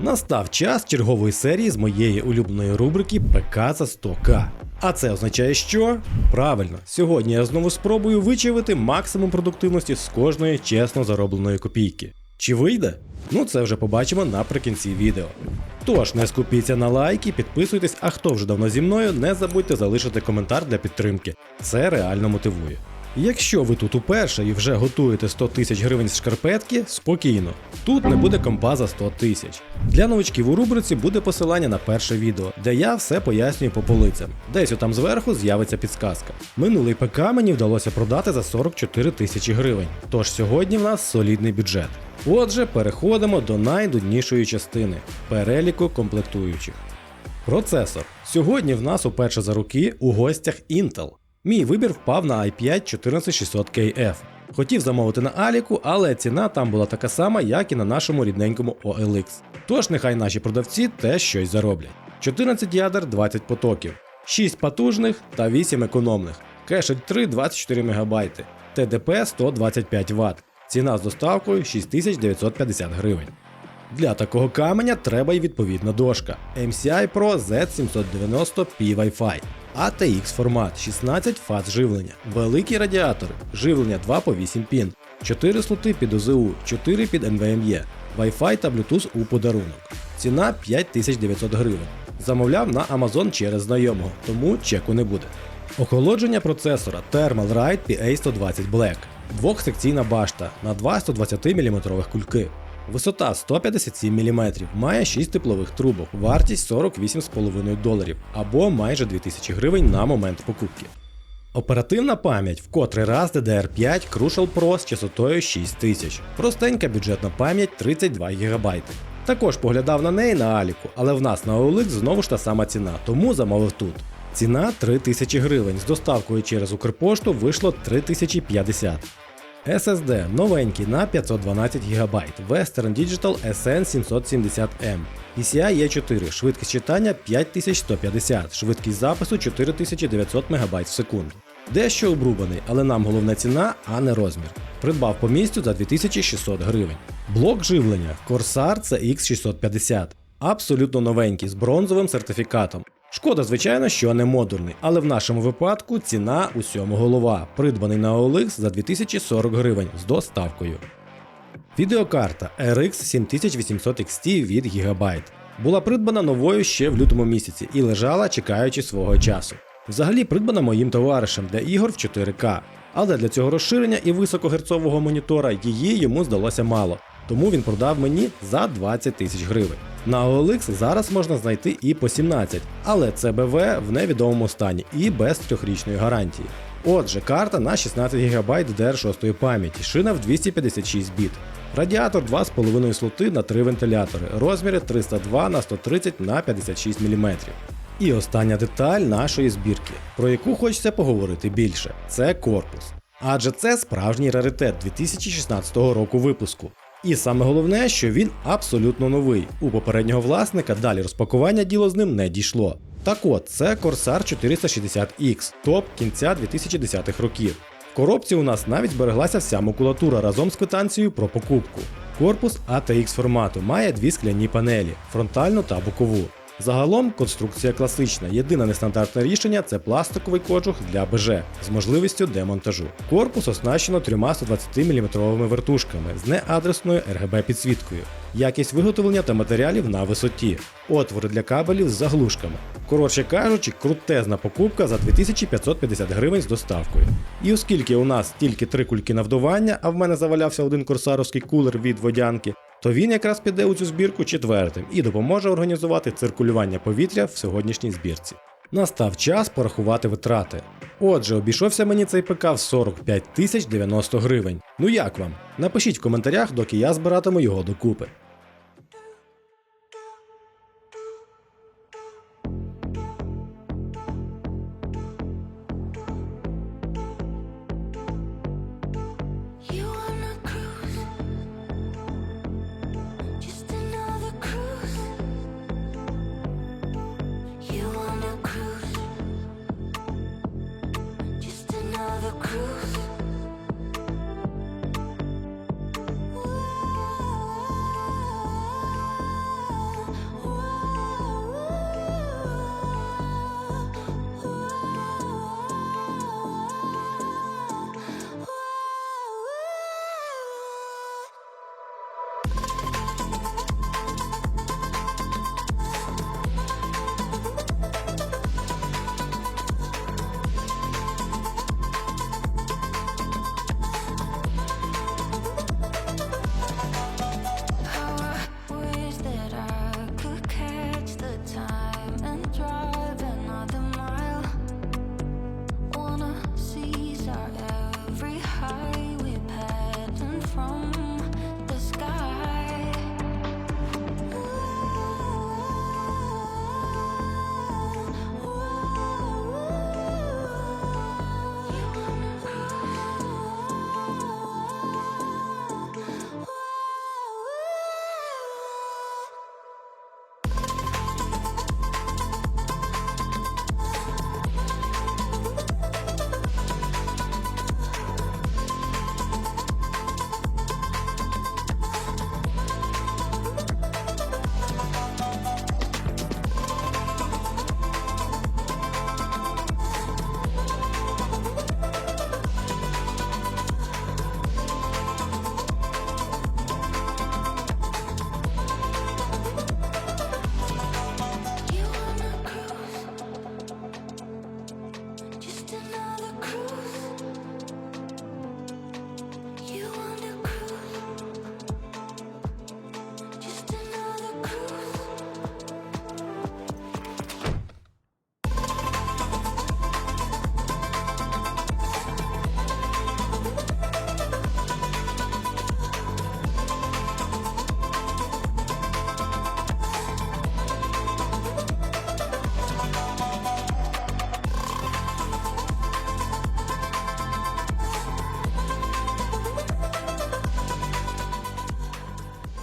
Настав час чергової серії з моєї улюбленої рубрики ПК за 100к. А це означає, що правильно, сьогодні я знову спробую вичавити максимум продуктивності з кожної чесно заробленої копійки. Чи вийде? Ну це вже побачимо наприкінці відео. Тож не скупіться на лайки, підписуйтесь, а хто вже давно зі мною, не забудьте залишити коментар для підтримки. Це реально мотивує. Якщо ви тут уперше і вже готуєте 100 тисяч гривень з шкарпетки, спокійно. Тут не буде компа за 100 тисяч. Для новичків у рубриці буде посилання на перше відео, де я все пояснюю по полицям. Десь отам зверху з'явиться підсказка. Минулий ПК мені вдалося продати за 44 тисячі гривень. Тож сьогодні в нас солідний бюджет. Отже, переходимо до найдуднішої частини переліку комплектуючих. Процесор. Сьогодні в нас уперше за роки у гостях Intel. Мій вибір впав на i5 14600KF. Хотів замовити на Аліку, але ціна там була така сама, як і на нашому рідненькому OLX. Тож нехай наші продавці теж щось зароблять. 14 ядер, 20 потоків, 6 потужних та 8 економних, кешель 3 24 МБ, ТДП 125 Вт. Ціна з доставкою 6950 гривень. Для такого каменя треба й відповідна дошка MCI Pro Z790P Wi-Fi, ATX формат 16 фаз живлення, великі радіатори, живлення 2 по 8 пін, 4 слоти під ОЗУ, 4 під NVMe, Wi-Fi та Bluetooth у подарунок. Ціна 5900 гривень. Замовляв на Amazon через знайомого, тому чеку не буде. Охолодження процесора Thermal Ride PA120 Black. Двохсекційна башта на два 120 мм кульки. Висота 157 мм, має 6 теплових трубок, вартість 48,5 доларів або майже 2000 гривень на момент покупки. Оперативна пам'ять в котрий раз DDR5 Crucial Pro з частотою 6000. Простенька бюджетна пам'ять 32 ГБ. Також поглядав на неї на Аліку, але в нас на OLX знову ж та сама ціна, тому замовив тут. Ціна 3000 гривень. З доставкою через Укрпошту вийшло 3050. SSD новенький на 512 ГБ Western Digital SN770M. PCI E4, швидкість читання 5150, швидкість запису 4900 МБ в секунду. Дещо обрубаний, але нам головна ціна, а не розмір. Придбав по місцю за 2600 гривень. Блок живлення Corsair CX650. Абсолютно новенький з бронзовим сертифікатом. Шкода, звичайно, що не модульний, але в нашому випадку ціна усьому голова, придбаний на OLX за 2040 гривень з доставкою. Відеокарта RX 7800 XT від Gigabyte. Була придбана новою ще в лютому місяці і лежала, чекаючи свого часу. Взагалі придбана моїм товаришем для ігор в 4К, але для цього розширення і високогерцового монітора її йому здалося мало, тому він продав мені за 20 тисяч гривень. На OLX зараз можна знайти і по 17, але це БВ в невідомому стані і без трьохрічної гарантії. Отже, карта на 16 ГБ DDR6 пам'яті, шина в 256 біт. Радіатор 2,5 слоти на 3 вентилятори, розміри 302 на 130 на 56 мм. І остання деталь нашої збірки, про яку хочеться поговорити більше, це корпус. Адже це справжній раритет 2016 року випуску. І саме головне, що він абсолютно новий. У попереднього власника далі розпакування діло з ним не дійшло. Так от, це Corsair 460X, топ кінця 2010-х років. В коробці у нас навіть збереглася вся макулатура разом з квитанцією про покупку. Корпус ATX формату має дві скляні панелі фронтальну та бокову. Загалом конструкція класична. Єдине нестандартне рішення це пластиковий кожух для БЖ з можливістю демонтажу. Корпус оснащено трьома 120-мм вертушками з неадресною RGB підсвіткою. Якість виготовлення та матеріалів на висоті, отвори для кабелів з заглушками. Коротше кажучи, крутезна покупка за 2550 гривень з доставкою. І оскільки у нас тільки три кульки на вдування, а в мене завалявся один корсаровський кулер від водянки, то він якраз піде у цю збірку четвертим і допоможе організувати циркулювання повітря в сьогоднішній збірці. Настав час порахувати витрати. Отже, обійшовся мені цей ПК в 45 тисяч 90 гривень. Ну як вам? Напишіть в коментарях, доки я збиратиму його докупи. Cruise.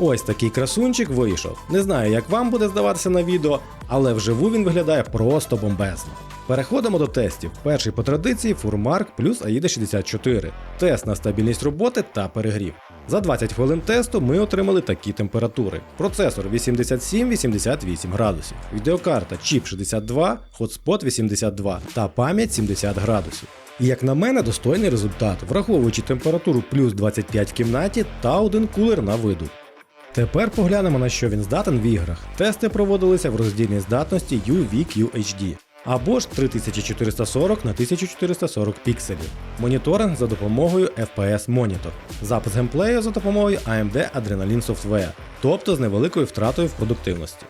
Ось такий красунчик вийшов. Не знаю, як вам буде здаватися на відео, але вживу він виглядає просто бомбезно. Переходимо до тестів. Перший по традиції Фурмарк плюс AIDA 64. Тест на стабільність роботи та перегрів. За 20 хвилин тесту ми отримали такі температури: процесор 87-88 градусів, відеокарта чіп 62, хотспот 82 та пам'ять 70 градусів. І як на мене, достойний результат, враховуючи температуру плюс 25 в кімнаті та один кулер на виду. Тепер поглянемо на що він здатен в іграх. Тести проводилися в роздільній здатності UVQHD або ж 3440 на 1440 пікселів. Моніторинг за допомогою FPS Monitor. Запис геймплею за допомогою AMD Adrenalin Software, тобто з невеликою втратою в продуктивності.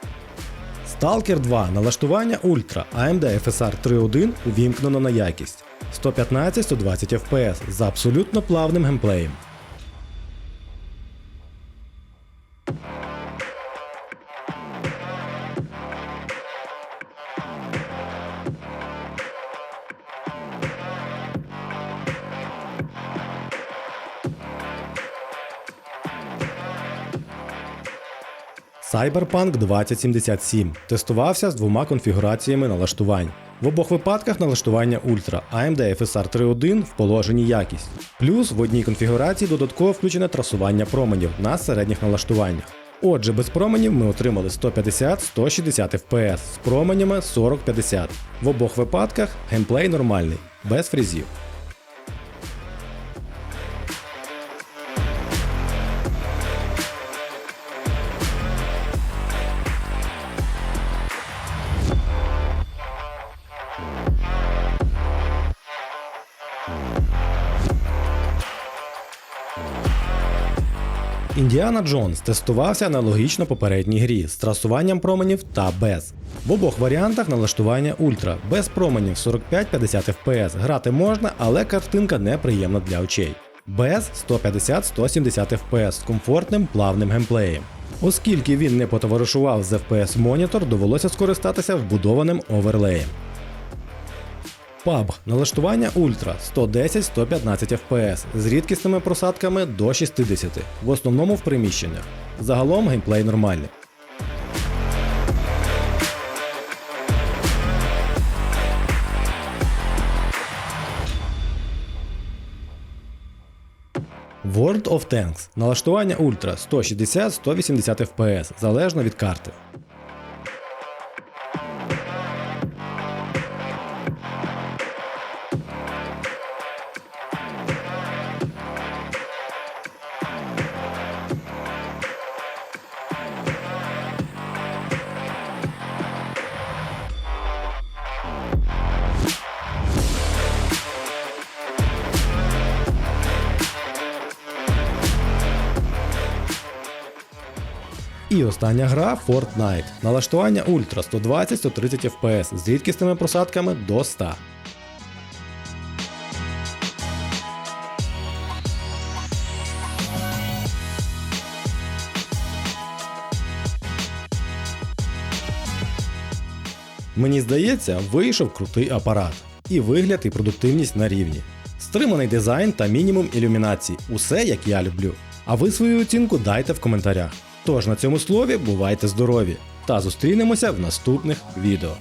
Stalker 2 налаштування Ultra AMD FSR 3.1 увімкнено на якість 115-120 FPS з абсолютно плавним геймплеєм. Cyberpunk 2077 тестувався з двома конфігураціями налаштувань. В обох випадках налаштування Ultra AMD FSR 3.1 в положенні якість. Плюс в одній конфігурації додатково включене трасування променів на середніх налаштуваннях. Отже, без променів ми отримали 150-160 FPS з променями 40-50. В обох випадках геймплей нормальний, без фрізів. Індіана Джонс тестувався аналогічно попередній грі з трасуванням променів та без. В обох варіантах налаштування ультра, без променів 45-50 FPS. Грати можна, але картинка неприємна для очей. Без 150-170 FPS з комфортним плавним геймплеєм. Оскільки він не потоваришував з FPS монітор, довелося скористатися вбудованим оверлеєм. PUBG налаштування Ultra 110-115 FPS з рідкісними просадками до 60, в основному в приміщеннях. Загалом геймплей нормальний. World of Tanks. Налаштування Ultra 160-180 FPS залежно від карти. І остання гра Fortnite. Налаштування Ultra 120-130 FPS з рідкісними просадками до 100. Мені здається, вийшов крутий апарат. І вигляд, і продуктивність на рівні. Стриманий дизайн та мінімум ілюмінації. Усе як я люблю. А ви свою оцінку дайте в коментарях. Тож на цьому слові бувайте здорові та зустрінемося в наступних відео.